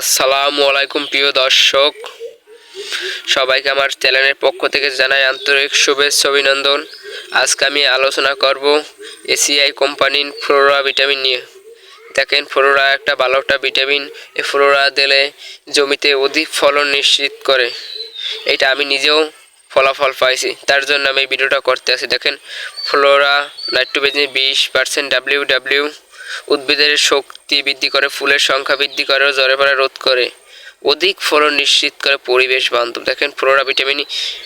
আসসালামু আলাইকুম প্রিয় দর্শক। সবাইকে আমার চ্যানেলের পক্ষ থেকে জানাই আন্তরিক শুভেচ্ছা, অভিনন্দন। আজকে আমি আলোচনা করব এসিআই কোম্পানির ফ্লোরা ভিটামিন নিয়ে। দেখেন, ফ্লোরা একটা ভালো একটা ভিটামিন। এই ফ্লোরা দিলে জমিতে অধিক ফলন নিশ্চিত করে। এটা আমি নিজেও ফলাফল পাইছি, তার জন্য আমি এই ভিডিওটা করতে আছি। দেখেন, ফ্লোরা নাইট্রোজেন বিশ পার্সেন্ট ডাব্লিউ ডাব্লিউ উদ্ভিদের শক্তি বৃদ্ধি করে, ফুলের সংখ্যা বৃদ্ধি করে ও জ্বরে পড়া রোধ করে। অধিক ফলন নিশ্চিত করে পরিবেশ বান্ধব। দেখেন, ফ্লোরা ভিটামিন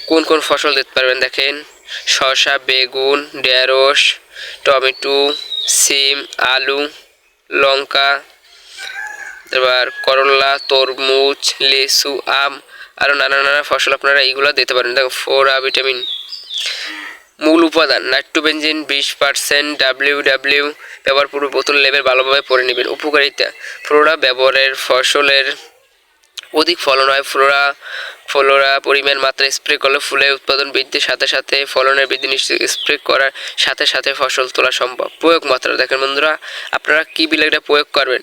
কোন কোন ফসল দিতে পারবেন? দেখেন, শসা, বেগুন, ঢেঁড়স, টমেটো, সিম, আলু, লঙ্কা, এবার করলা, তরমুজ, লেসু, আম আরও নানা নানা ফসল আপনারা এইগুলো দিতে পারেন। দেখুন ফোরা ভিটামিন মূল উপাদান, নাইট্রোবেনজিন বিশ পার্সেন্ট ডাব্লিউ ডাব্লিউ ব্যবহার পূর্ব বোতল লেবেল ভালোভাবে পরে নেবেন। উপকারিতা, ফ্লোরা ব্যবহারের ফসলের অধিক ফলন হয়। ফ্লোরা ফ্লোরা পরিমাণ মাত্রা স্প্রে করলে ফুলের উৎপাদন বৃদ্ধির সাথে সাথে ফলনের বৃদ্ধি নিশ্চিত স্প্রে করার সাথে সাথে ফসল তোলা সম্ভব। প্রয়োগ মাত্রা, দেখেন বন্ধুরা, আপনারা কী বিলে এটা প্রয়োগ করবেন?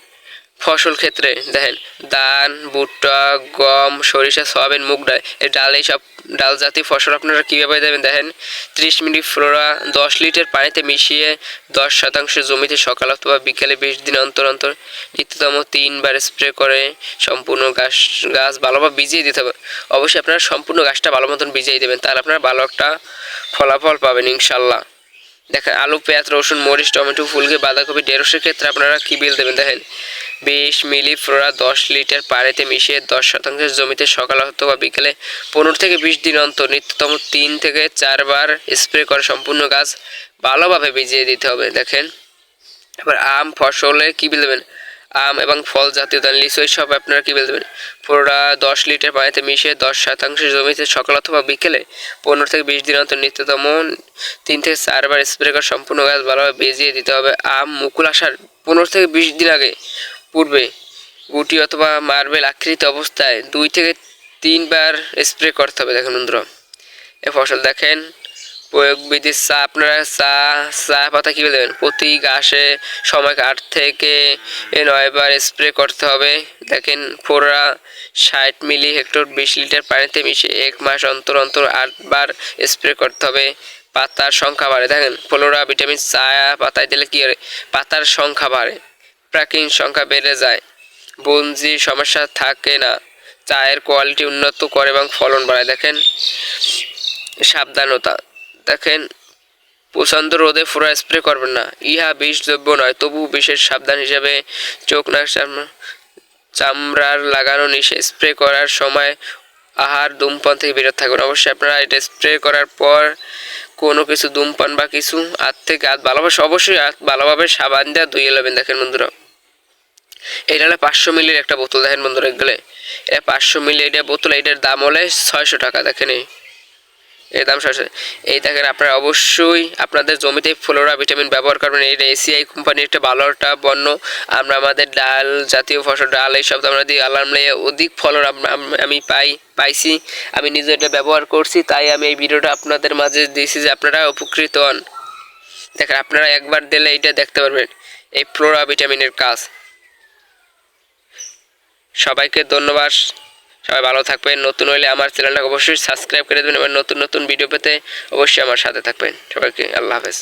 ফসল ক্ষেত্রে, দেখেন, ধান, ভুট্টা, গম, সরিষা, সয়াবিন, মুগ ডাল, এই ডাল এইসব ডাল জাতীয় ফসল আপনারা কীভাবে দেবেন? দেখেন, ত্রিশ মিনিট ফ্লোরা দশ লিটার পানিতে মিশিয়ে দশ শতাংশ জমিতে সকাল অথবা বিকেলে বিশ দিন অন্তর অন্তর নিত্যতম তিনবার স্প্রে করে সম্পূর্ণ গাছ গাছ ভালোভাবে ভিজিয়ে দিতে হবে। অবশ্যই আপনারা সম্পূর্ণ গাছটা ভালো মতন ভিজিয়ে দেবেন, তাহলে আপনারা ভালো একটা ফলাফল পাবেন ইনশাল্লাহ দেখেন, আলু, পেঁয়াজ, রসুন, মরিচ, টমেটো ফুলকে বাঁধাকপি, ঢেঁড়সের ক্ষেত্রে আপনারা কী বিল দেবেন? দেখেন বিশ মিলি ফ্লোরা দশ লিটার পানিতে মিশিয়ে দশ শতাংশ জমিতে সকাল অথবা বিকেলে পনেরো থেকে বিশ দিন অন্তর, নিত্যতম তিন থেকে চারবার স্প্রে করে সম্পূর্ণ গাছ ভালোভাবে ভিজিয়ে দিতে হবে। দেখেন, এবার আম ফসলে কী দেবেন? আম এবং ফল জাতীয় ধান, লিচু সব আপনারা কী দেবেন? পুরোটা দশ লিটার পানিতে মিশিয়ে দশ শতাংশ জমিতে সকাল অথবা বিকেলে পনেরো থেকে বিশ দিন অন্তর, নিত্যতম তিন থেকে চারবার স্প্রে করে সম্পূর্ণ গাছ ভালোভাবে বেজিয়ে দিতে হবে। আম মুকুল আসার পনেরো থেকে বিশ দিন আগে পূর্বে গুটি অথবা মার্বেল আকৃত অবস্থায় দুই থেকে তিনবার স্প্রে করতে হবে। দেখেন বন্ধুরা, এ ফসল দেখেন প্রয়োগ বিধি চা, আপনারা চা চা পাতা কী দেবেন? প্রতি গাছে সময় আট থেকে নয়বার স্প্রে করতে হবে। দেখেন ফোরা ষাট মিলি হেক্টর বিশ লিটার পানিতে মিশে এক মাস অন্তর অন্তর আটবার স্প্রে করতে হবে। পাতার সংখ্যা বাড়ে। দেখেন, ফ্লোরা, ভিটামিন চা পাতায় দিলে কী হয়? পাতার সংখ্যা বাড়ে। প্রাকীন সংখ্যা বেড়ে যায়। বঞ্জির সমস্যা থাকে না। চায়ের কোয়ালিটি উন্নত করে এবং ফলন বাড়ায়। দেখেন, সাবধানতা। দেখেন, প্রচণ্ড রোদে ফোড়া স্প্রে করবেন না। ইহা বিষ দ্রব্য নয়, তবু বিশেষ সাবধান হিসাবে চোখ নাক চামড়ার লাগানো নিষে স্প্রে করার সময় আহার ধূমপান থেকে বিরত থাকবেন অবশ্যই আপনারা এটা স্প্রে করার পর কোনো কিছু ধূমপান বা কিছু হাত থেকে হাত ভালোভাবে অবশ্যই হাত ভালোভাবে সাবান দিয়ে ধুয়ে নেবেন দেখেন বন্ধুরা। এটা পাঁচশো মিলির একটা বোতল। দেখেন বন্ধুরা এগুলো। এটা পাঁচশো মিলি, এটা বোতল, এটার দাম হলে ছয়শো টাকা, দেখেন এর দাম সরাসরি এই দেখেন আপনারা অবশ্যই আপনাদের জমিতে ফ্লোরা ভিটামিন ব্যবহার করবেন। এটা এসিআই কোম্পানির একটা ভালো একটা পণ্য আমরা আমাদের ডাল জাতীয় ফসল, ডাল এইসব আমরা দিই। আলাম অধিক ফলন আমি পাই, পাইছি। আমি নিজে এটা ব্যবহার করছি, তাই আমি এই ভিডিওটা আপনাদের মাঝে দিয়েছি যে আপনারা উপকৃত হন। দেখেন আপনারা একবার দিলে এটা দেখতে পারবেন, এই ফ্লোরা ভিটামিনের কাজ। সবাইকে ধন্যবাদ। সবাই ভালো থাকবেন। নতুন হলে আমার চ্যানেলটাকে অবশ্যই সাবস্ক্রাইব করে দেবেন এবং নতুন নতুন ভিডিও পেতে অবশ্যই আমার সাথে থাকবেন। সবাইকে আল্লাহ হাফেজ।